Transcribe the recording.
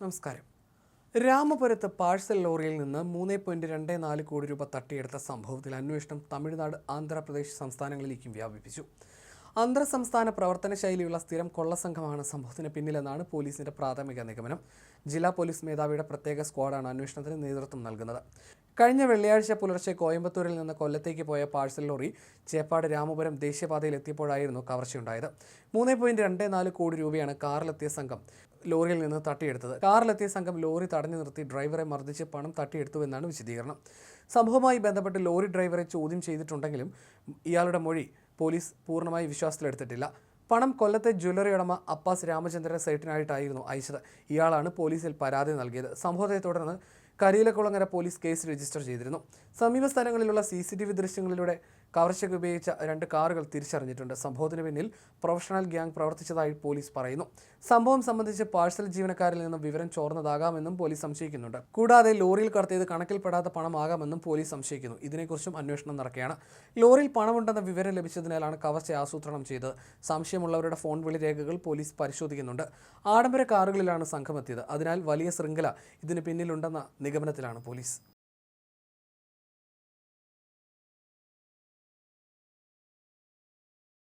നമസ്കാരം. രാമപുരത്ത് പാഴ്സൽ ലോറിയിൽ നിന്ന് മൂന്ന് പോയിന്റ് രണ്ട് നാല് കോടി രൂപ തട്ടിയെടുത്ത സംഭവത്തിൽ അന്വേഷണം തമിഴ്നാട് ആന്ധ്രാപ്രദേശ് സംസ്ഥാനങ്ങളിലേക്കും വ്യാപിപ്പിച്ചു. അന്തർ സംസ്ഥാന പ്രവർത്തന ശൈലിയുള്ള സ്ഥിരം കൊള്ളസംഘമാണ് സംഭവത്തിന് പിന്നിലെന്നാണ് പോലീസിന്റെ പ്രാഥമിക നിഗമനം. ജില്ലാ പോലീസ് മേധാവിയുടെ പ്രത്യേക സ്ക്വാഡാണ് അന്വേഷണത്തിന് നേതൃത്വം നൽകുന്നത്. കഴിഞ്ഞ വെള്ളിയാഴ്ച പുലർച്ചെ കോയമ്പത്തൂരിൽ നിന്ന് കൊല്ലത്തേക്ക് പോയ പാഴ്സൽ ലോറി ചേപ്പാട് രാമപുരം ദേശീയപാതയിൽ എത്തിയപ്പോഴായിരുന്നു കവർച്ചയുണ്ടായത്. മൂന്ന് പോയിന്റ് രണ്ട് നാല് കോടി രൂപയാണ് കാറിലെത്തിയ സംഘം. ലോറിയിൽ നിന്ന് തട്ടിയെടുത്തത്. കാറിലെത്തിയ സംഘം ലോറി തടഞ്ഞു നിർത്തി ഡ്രൈവറെ മർദ്ദിച്ച് പണം തട്ടിയെടുത്തു എന്നാണ് വിശദീകരണം. സംഭവവുമായി ബന്ധപ്പെട്ട് ലോറി ഡ്രൈവറെ ചോദ്യം ചെയ്തിട്ടുണ്ടെങ്കിലും ഇയാളുടെ മൊഴി പോലീസ് പൂർണമായി വിശ്വാസത്തിലെടുത്തിട്ടില്ല. പണം കൊല്ലത്തെ ജ്വല്ലറി ഉടമ അപ്പാസ് രാമചന്ദ്രൻ സൈറ്റിനായിട്ടായിരുന്നു അയച്ചത്. ഇയാളാണ് പോലീസിൽ പരാതി നൽകിയത്. സംഭവത്തെ തുടർന്ന് കരിയിലക്കുളങ്ങര പോലീസ് കേസ് രജിസ്റ്റർ ചെയ്തിരുന്നു. സമീപ സ്ഥലങ്ങളിലുള്ള സി സി ടി വി ദൃശ്യങ്ങളിലൂടെ കവർച്ചയ്ക്ക് ഉപയോഗിച്ച രണ്ട് കാറുകൾ തിരിച്ചറിഞ്ഞിട്ടുണ്ട്. സംഭവത്തിന് പിന്നിൽ പ്രൊഫഷണൽ ഗ്യാങ് പ്രവർത്തിച്ചതായി പോലീസ് പറയുന്നു. സംഭവം സംബന്ധിച്ച് പാഴ്സൽ ജീവനക്കാരിൽ നിന്നും വിവരം ചോർന്നതാകാമെന്നും പോലീസ് സംശയിക്കുന്നുണ്ട്. കൂടാതെ ലോറിയിൽ കടത്തിയത് കണക്കിൽപ്പെടാത്ത പണമാകാമെന്നും പോലീസ് സംശയിക്കുന്നു. ഇതിനെക്കുറിച്ചും അന്വേഷണം നടക്കുകയാണ്. ലോറിയിൽ പണമുണ്ടെന്ന വിവരം ലഭിച്ചതിനാലാണ് കവർച്ച ആസൂത്രണം ചെയ്തത്. സംശയമുള്ളവരുടെ ഫോൺ വിളി രേഖകൾ പോലീസ് പരിശോധിക്കുന്നുണ്ട്. ആഡംബര കാറുകളിലാണ് സംഘമെത്തിയത്. അതിനാൽ വലിയ ശൃംഖല ഇതിന് പിന്നിലുണ്ടെന്ന നിഗമനത്തിലാണ് പോലീസ്.